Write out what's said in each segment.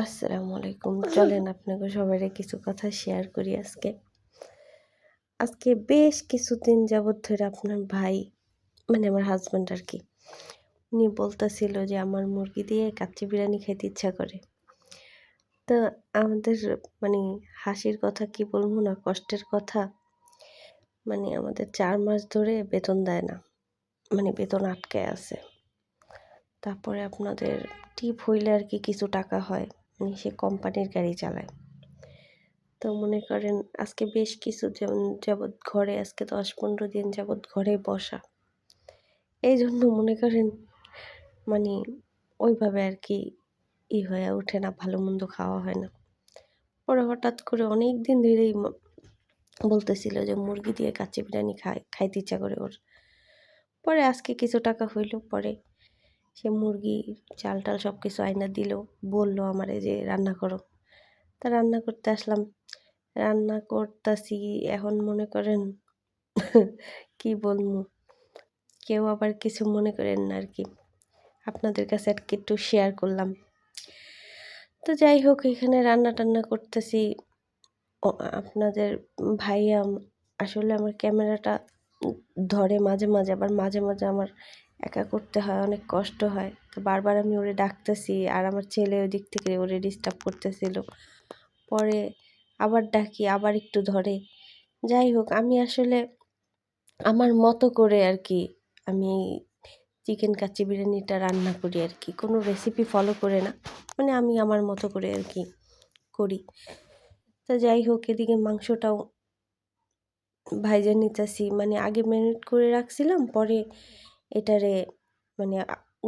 আসসালামু আলাইকুম। চলেন আপনাকে সবাই কিছু কথা শেয়ার করি আজকে। আজকে বেশ কিছুদিন যাবৎ ধরে আপনার ভাই মানে আমার হাজব্যান্ড আর কি, উনি বলতেছিল যে আমার মুরগি দিয়ে কাচ্চি বিরিয়ানি খাইতে ইচ্ছা করে। তো আমাদের মানে হাসির কথা কি বলব না, কষ্টের কথা মানে আমাদের চার মাস ধরে বেতন দেয় না মানে বেতন আটকে আছে। তারপরে আপনাদের টিপ হইলে আর কি কিছু টাকা হয়। সে কোম্পানির গাড়ি চালায়। তো মনে করেন আজকে বেশ কিছু যেমন যাবৎ ঘরে, আজকে দশ পনেরো দিন যাবৎ ঘরে বসা। এই জন্য মনে করেন মানে ওইভাবে আর কি ই হয়ে ওঠে না, ভালো মন্দ খাওয়া হয় না। পরে হঠাৎ করে অনেক দিন ধরেই বলতেছিল যে মুরগি দিয়ে কাচ্চি বিরিয়ানি খাই খাইতে ইচ্ছা করে ওর। পরে আজকে কিছু টাকা হইল, পরে সে মুরগি চাল টাল সব কিছু আয়না দিল, বলল আমারে যে, রান্না করো। তা রান্না করতে আসলাম। রান্না করতেছি, এখন মনে করেন কি বলব? কেউ আবার কিছু মনে করেন না আর কি আপনাদের কাছে আর কি একটু শেয়ার করলাম। তো যাই হোক, এখানে রান্না টান্না করতেছি আপনাদের ভাইয়া আসলে আমার ক্যামেরাটা ধরে মাঝে মাঝে, আবার মাঝে মাঝে আমার একা করতে হয়, অনেক কষ্ট হয়। তো বারবার আমি ওরে ডাকতেছি আর আমার ছেলে ওই দিক থেকে ওরে ডিস্টার্ব করতেছিল। পরে আবার ডাকি, আবার একটু ধরে। যাই হোক, আমি আসলে আমার মতো করে আর কি আমি চিকেন কাচ্চি বিরিয়ানিটা রান্না করি আর কি। কোনো রেসিপি ফলো করে না মানে আমি আমার মতো করে আর কি করি। তো যাই হোক, এদিকে মাংসটাও ভাইজা নিতেছি। মানে আগে ম্যারিনেট করে রাখছিলাম, পরে এটারে মানে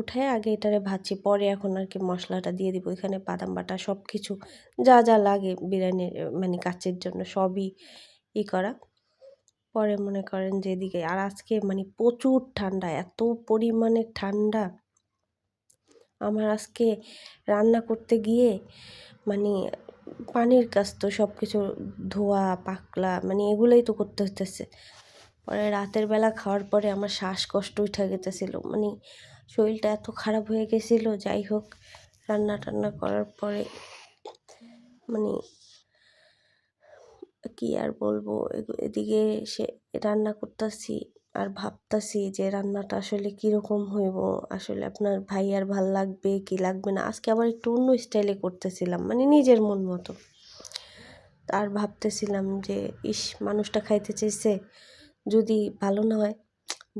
উঠায় আগে এটারে ভাজছি, পরে এখন আর কি মশলাটা দিয়ে দিব। এখানে বাদাম বাটা সব কিছু যা যা লাগে বিরিয়ানির মানে কাচের জন্য সবই ই করা। পরে মনে করেন যে এদিকে, আর আজকে মানে প্রচুর ঠান্ডা, এত পরিমাণে ঠান্ডা। আমার আজকে রান্না করতে গিয়ে মানে পানির কাজ তো সব কিছু ধোয়া, পাকলা মানে এগুলোই তো করতে হতেছে পরে রাতের বেলা খাওয়ার পরে আমার শ্বাসকষ্ট উঠে গেতেছিলো। মানে শরীরটা এত খারাপ হয়ে গেছিল, যাই হোক, রান্না টান্না করার পরে মানে কি আর বলব এদিকে সে রান্না করতেছি আর ভাবতাছি যে রান্নাটা আসলে কীরকম হইব, আসলে আপনার ভাই আর ভালো লাগবে, কি লাগবে না। আজকে আবার একটু অন্য স্টাইলে করতেছিলাম মানে নিজের মন মতো। আর ভাবতেছিলাম যে, ইস, মানুষটা খাইতে চাইছে যদি ভালো না হয়,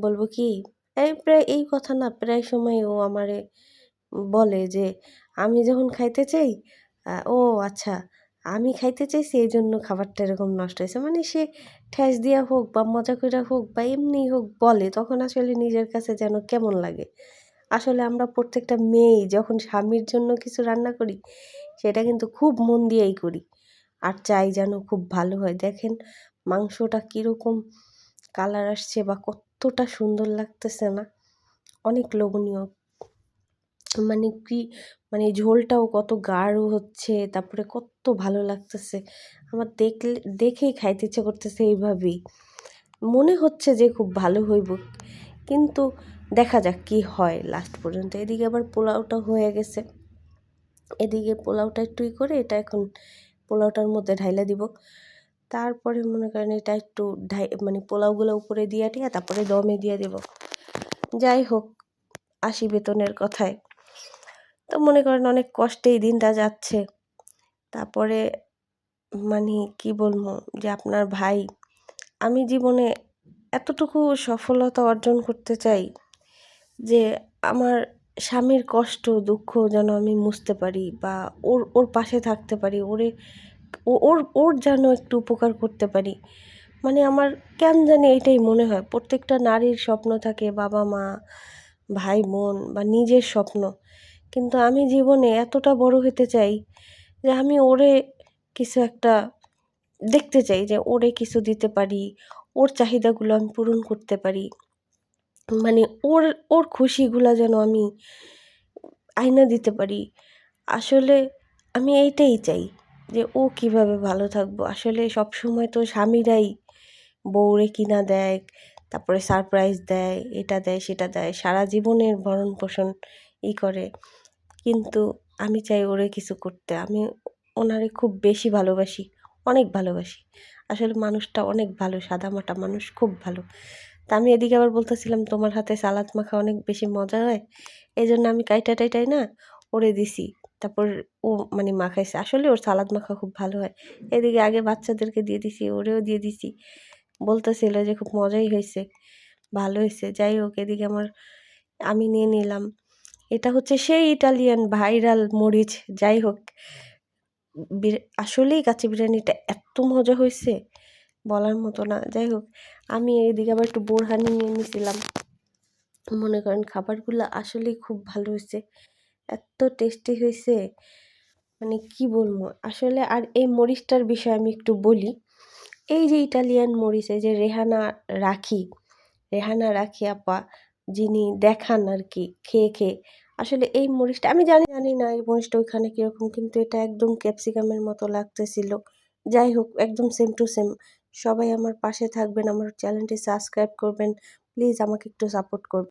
বলব কি, এই প্রায়, এই কথা না প্রায় সময় ও আমারে বলে যে, আমি যখন খাইতে চাই ও আচ্ছা আমি খাইতে চাইছি এই জন্য খাবারটা এরকম নষ্ট হয়েছে। মানে সে ঠ্যাস দিয়া হোক বা মজা করে হোক বা এমনি হোক বলে, তখন আসলে নিজের কাছে যেন কেমন লাগে। আসলে আমরা প্রত্যেকটা মেয়েই যখন স্বামীর জন্য কিছু রান্না করি, সেটা কিন্তু খুব মন দিয়েই করি। আর চাই যেন খুব ভালো হয়। দেখেন মাংসটা কীরকম কালার আসছে বা কতটা সুন্দর লাগতেছে না। অনেক লোভনীয়। মানে কি মানে ঝোলটাও কত গাঢ় হচ্ছে, তারপরে কত ভালো লাগতেছে। আমার দেখলে, দেখেই খাইতে ইচ্ছে করতেছে এইভাবেই। মনে হচ্ছে যে খুব ভালো হইব, কিন্তু দেখা যাক কি হয় লাস্ট পর্যন্ত। এদিকে আবার পোলাওটা হয়ে গেছে। এদিকে পোলাওটা একটুই করে এটা এখন পোলাওটার মধ্যে ঢাইলা দিব। তারপরে মনে করেন এটা একটু মানে পোলাওগুলো উপরে দিয়ে টিয়া তারপরে দমে দিয়ে দেব। যাই হোক আশি বেতনের কথায়। তো মনে করেন অনেক কষ্টে এই দিনটা যাচ্ছে। তারপরে মানে কি বলব, যে আপনার ভাই, আমি জীবনে এতটুকু সফলতা অর্জন করতে চাই যে আমার স্বামীর কষ্ট, দুঃখ যেন আমি মুছতে পারি বা ওর ওর পাশে থাকতে পারি, ওরে ওর ওর যেন একটু উপকার করতে পারি। মানে আমার কেন জানি এটাই মনে হয়, প্রত্যেকটা নারীর স্বপ্ন থাকে বাবা মা, ভাই বোন বা নিজের স্বপ্ন। কিন্তু আমি জীবনে এতটা বড় হতে চাই যে আমি ওরে কিছু একটা দেখতে চাই যে ওরে কিছু দিতে পারি, ওর চাহিদাগুলো আমি পূরণ করতে পারি। মানে ওর ওর খুশিগুলো যেন আমি আয়না দিতে পারি। আসলে আমি এইটাই চাই। যে, ও কীভাবে ভালো থাকব? আসলে সব সময় তো স্বামীরাই বউরে কিনা দেয়, তারপরে সারপ্রাইজ দেয়, এটা দেয়, সেটা দেয়, সারা জীবনের ভরণ পোষণ ই করে। কিন্তু আমি চাই ওরে কিছু করতে। আমি ওনারে খুব বেশি ভালোবাসি, অনেক ভালোবাসি। আসলে মানুষটা অনেক ভালো, সাদামাটা মানুষ খুব ভালো। তা আমি এদিকে আবার বলতেছিলাম, তোমার হাতে সালাদ মাখা অনেক বেশি মজা হয় এই জন্য আমি কাইটা টাইটাই না ওরে দিছি। তারপর ও মানে মাখাইছে। আসলে ওর সালাদ মাখা খুব ভালো হয়। এদিকে আগে বাচ্চাদেরকে দিয়ে দিছি, ওরেও দিয়ে দিছি। বলতেছিল যে খুব মজাই হয়েছে, ভালো হয়েছে। যাই হোক, এদিকে আমার, আমি নিয়ে নিলাম। এটা হচ্ছে সেই ইটালিয়ান ভাইরাল মরিচ। যাই হোক আসলেই কাচ্চি বিরিয়ানিটা এত মজা হয়েছে, বলার মতো না। যাই হোক, আমি এইদিকে আবার একটু বোরহানি নিয়ে নিয়েছিলাম মনে করেন খাবারগুলো আসলেই খুব ভালো হয়েছে। এত টেস্টি হয়েছে মানে কি বলব? আসলে আর এই মরিচটার বিষয়ে আমি একটু বলি। এই যে ইটালিয়ান মরিচ, এই যে রেহানা রাখি রেহানা রাখি আপা, যিনি দেখান আর কি, খেয়ে খেয়ে। আসলে এই মরিচটা, আমি জানি জানি না এই মরিচটা ওইখানে কীরকম, কিন্তু এটা একদম ক্যাপসিকামের মতো লাগতেছিল। যাই হোক, একদম সেম টু সেম সবাই আমার পাশে থাকবেন, আমার চ্যানেলটি সাবস্ক্রাইব করবেন। প্লিজ আমাকে একটু সাপোর্ট করবেন।